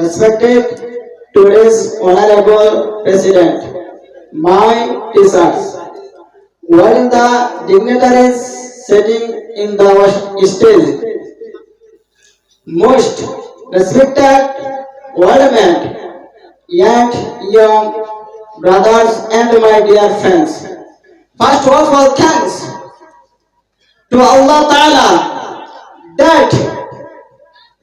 Respected today's Honorable President, my teachers, while the dignitaries sitting in the stage, most respected world young young brothers and my dear friends. First of all, thanks to Allah Ta'ala that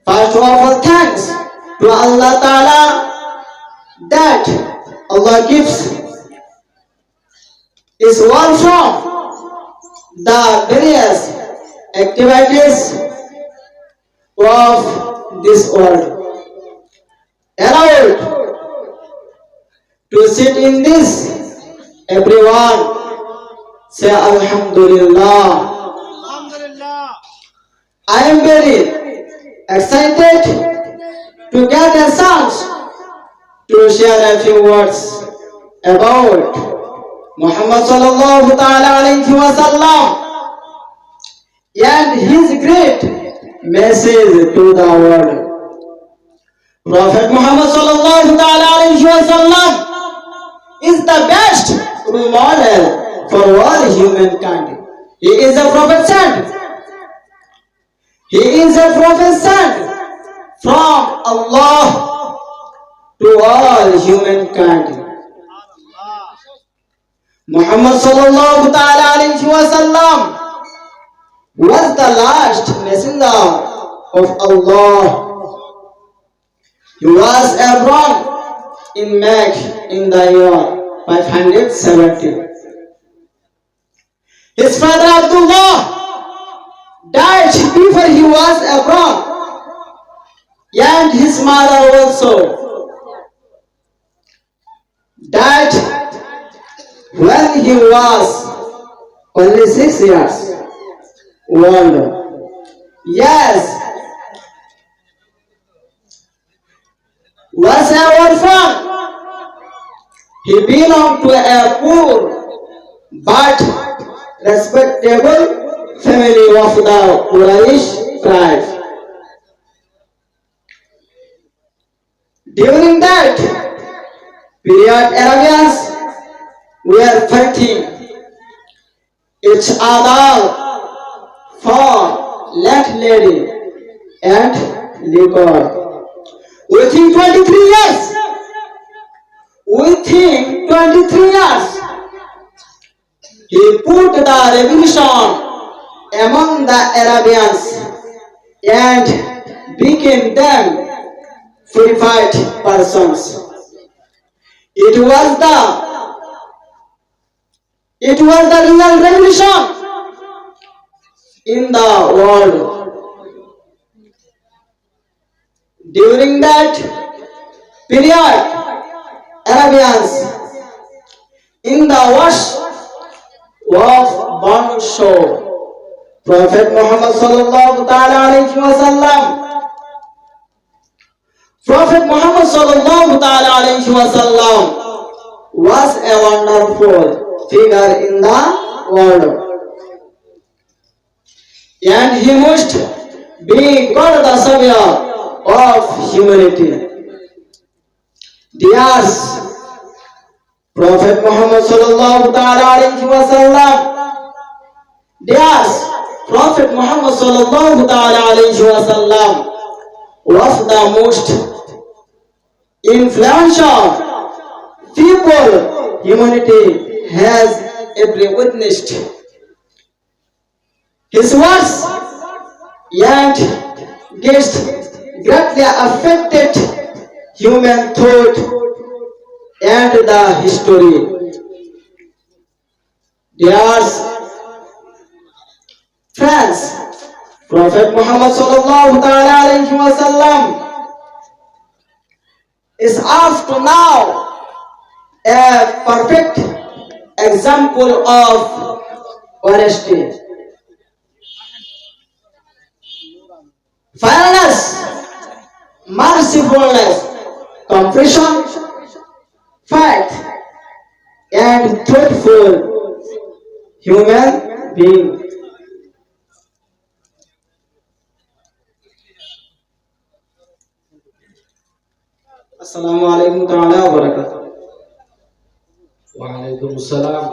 first of all thanks to Allah Ta'ala that Allah gives is one from the various activities of this world. Allowed to sit in this, everyone say Alhamdulillah. Alhamdulillah. I am very excited to get a chance to share a few words about Muhammad sallallahu ta'ala alayhi wa sallam and his great message to the world. Prophet Muhammad sallallahu ta'ala alayhi wa sallam is the best model for all humankind. He is a prophet sent he is a prophet Allah to all humankind. Muhammad sallallahu ta'ala alayhi wa sallam was the last messenger of Allah. He was born in Mecca in the year 570. His father Abdullah died before he was born, and his mother also died when he was only six years old. Yes, was a orphan. He belonged to a poor but respectable family of the Quraysh tribe. During that period, Arabians were fighting each other for land lady and liquor. Within 23 years, within 23 years, he put the revolution among the Arabians and became them purified persons. It was the it was the real revolution in the world. During that period, Arabians in the wash of Banu Show Prophet Muhammad sallallahu ta'ala alayhi wa sallam Prophet Muhammad sallallahu ta'ala alayhi wa sallam was a wonderful figure in the world. And he must be called the Savior of humanity. Dears, Prophet Muhammad sallallahu ta'ala alayhi wa sallam, dears, Prophet Muhammad sallallahu alayhi wa sallam was the most influential people humanity has ever witnessed. His words and gifts greatly affected human thought and the history. Dear Friends, Prophet Muhammad sallallahu alayhi wa sallam is up to now a perfect example of honesty. Fairness, mercifulness, compassion, faith, and truthful human being. আসসালামু আলাইকুম তাআলা ওয়া বারাকাতুহু। ওয়ালাইকুম আসসালাম।